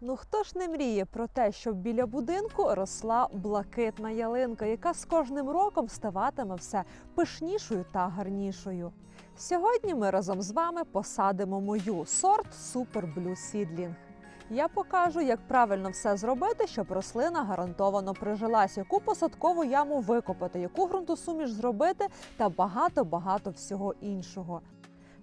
Ну хто ж не мріє про те, щоб біля будинку росла блакитна ялинка, яка з кожним роком ставатиме все пишнішою та гарнішою. Сьогодні ми разом з вами посадимо мою сорт Super Blue Seedling. Я покажу, як правильно все зробити, щоб рослина гарантовано прижилась, яку посадкову яму викопати, яку ґрунтосуміш зробити та багато-багато всього іншого.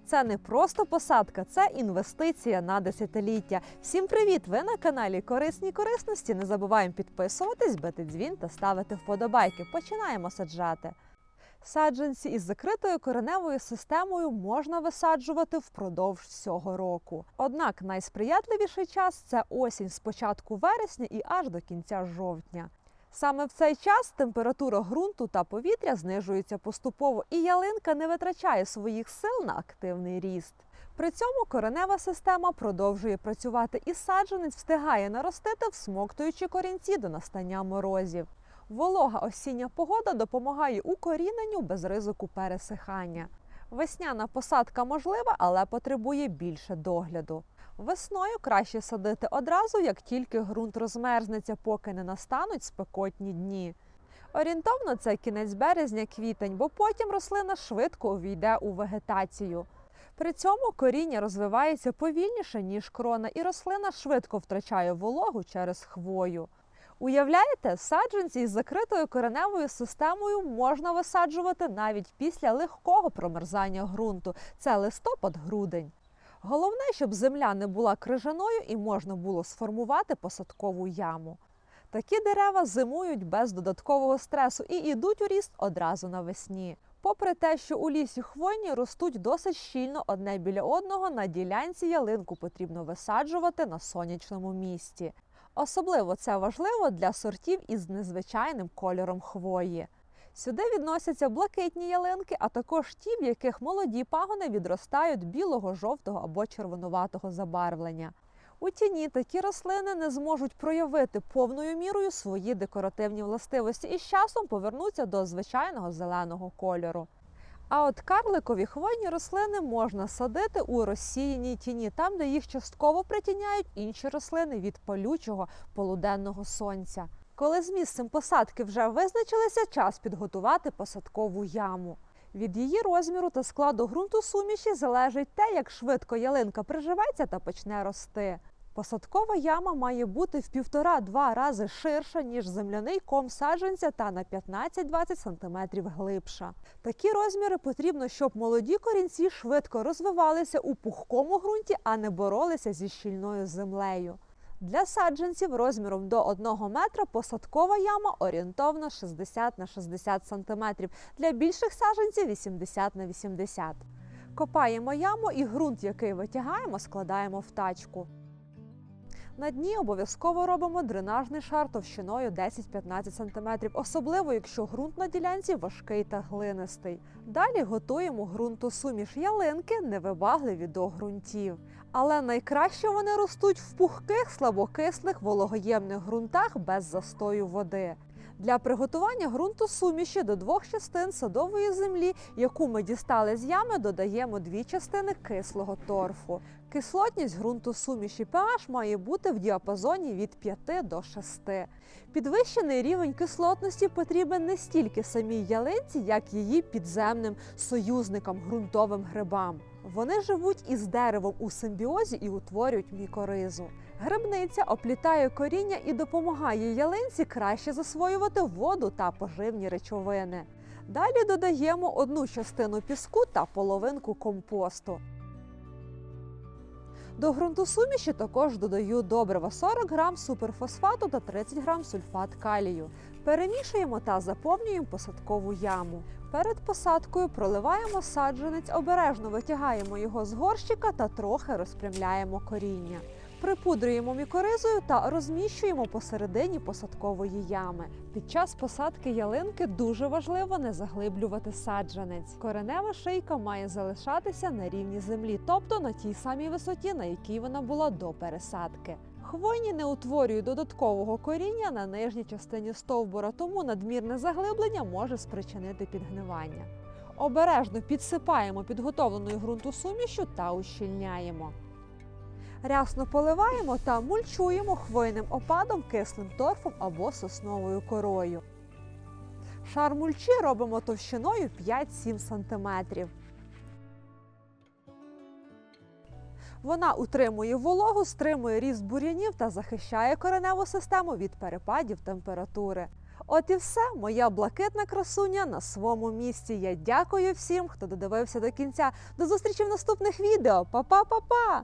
Це не просто посадка, це інвестиція на десятиліття. Всім привіт! Ви на каналі Корисні корисності. Не забуваємо підписуватись, бити дзвін та ставити вподобайки. Починаємо саджати. Саджанці із закритою кореневою системою можна висаджувати впродовж всього року. Однак найсприятливіший час це осінь з початку вересня і аж до кінця жовтня. Саме в цей час температура ґрунту та повітря знижується поступово, і ялинка не витрачає своїх сил на активний ріст. При цьому коренева система продовжує працювати і саджанець встигає наростити, всмоктуючи корінці до настання морозів. Волога осіння погода допомагає укоріненню без ризику пересихання. Весняна посадка можлива, але потребує більше догляду. Весною краще садити одразу, як тільки ґрунт розмерзнеться, поки не настануть спекотні дні. Орієнтовно це кінець березня-квітень, бо потім рослина швидко увійде у вегетацію. При цьому коріння розвивається повільніше, ніж крона, і рослина швидко втрачає вологу через хвою. Уявляєте, саджанці із закритою кореневою системою можна висаджувати навіть після легкого промерзання ґрунту. Це листопад-грудень. Головне, щоб земля не була крижаною і можна було сформувати посадкову яму. Такі дерева зимують без додаткового стресу і йдуть у ріст одразу навесні. Попри те, що у лісі хвойні ростуть досить щільно одне біля одного, на ділянці ялинку потрібно висаджувати на сонячному місці. Особливо це важливо для сортів із незвичайним кольором хвої. Сюди відносяться блакитні ялинки, а також ті, в яких молоді пагони відростають білого, жовтого або червонуватого забарвлення. У тіні такі рослини не зможуть проявити повною мірою свої декоративні властивості і з часом повернуться до звичайного зеленого кольору. А от карликові хвойні рослини можна садити у розсіяній тіні, там, де їх частково притіняють інші рослини від палючого полуденного сонця. Коли з місцем посадки вже визначилися, час підготувати посадкову яму. Від її розміру та складу ґрунту суміші залежить те, як швидко ялинка приживеться та почне рости. Посадкова яма має бути в півтора-два рази ширша, ніж земляний ком саджанця та на 15-20 см глибша. Такі розміри потрібно, щоб молоді корінці швидко розвивалися у пухкому ґрунті, а не боролися зі щільною землею. Для саджанців розміром до 1 метра посадкова яма орієнтовно 60 на 60 см, для більших саджанців 80 на 80 Копаємо яму і ґрунт, який витягаємо, складаємо в тачку. На дні обов'язково робимо дренажний шар товщиною 10-15 см, особливо якщо ґрунт на ділянці важкий та глинистий. Далі готуємо ґрунтосуміш ялинки, невибагливі до ґрунтів. Але найкраще вони ростуть в пухких, слабокислих, вологоємних ґрунтах без застою води. Для приготування ґрунту суміші до двох частин садової землі, яку ми дістали з ями, додаємо дві частини кислого торфу. Кислотність ґрунту суміші pH має бути в діапазоні від 5 до 6. Підвищений рівень кислотності потрібен не стільки самій ялинці, як її підземним союзникам ґрунтовим грибам. Вони живуть із деревом у симбіозі і утворюють мікоризу. Грибниця оплітає коріння і допомагає ялинці краще засвоювати воду та поживні речовини. Далі додаємо одну частину піску та половинку компосту. До ґрунтосуміші також додаю добрива 40 грам суперфосфату та 30 грам сульфат калію. Перемішуємо та заповнюємо посадкову яму. Перед посадкою проливаємо саджанець, обережно витягаємо його з горщика та трохи розпрямляємо коріння. Припудрюємо мікоризою та розміщуємо посередині посадкової ями. Під час посадки ялинки дуже важливо не заглиблювати саджанець. Коренева шийка має залишатися на рівні землі, тобто на тій самій висоті, на якій вона була до пересадки. Хвойні не утворюють додаткового коріння на нижній частині стовбура, тому надмірне заглиблення може спричинити підгнивання. Обережно підсипаємо підготовленою ґрунтосумішю та ущільняємо. Рясно поливаємо та мульчуємо хвойним опадом, кислим торфом або сосновою корою. Шар мульчі робимо товщиною 5-7 см. Вона утримує вологу, стримує ріст бур'янів та захищає кореневу систему від перепадів температури. От і все, моя блакитна красуня на своєму місці. Я дякую всім, хто додивився до кінця. До зустрічі в наступних відео. Па-па-па-па!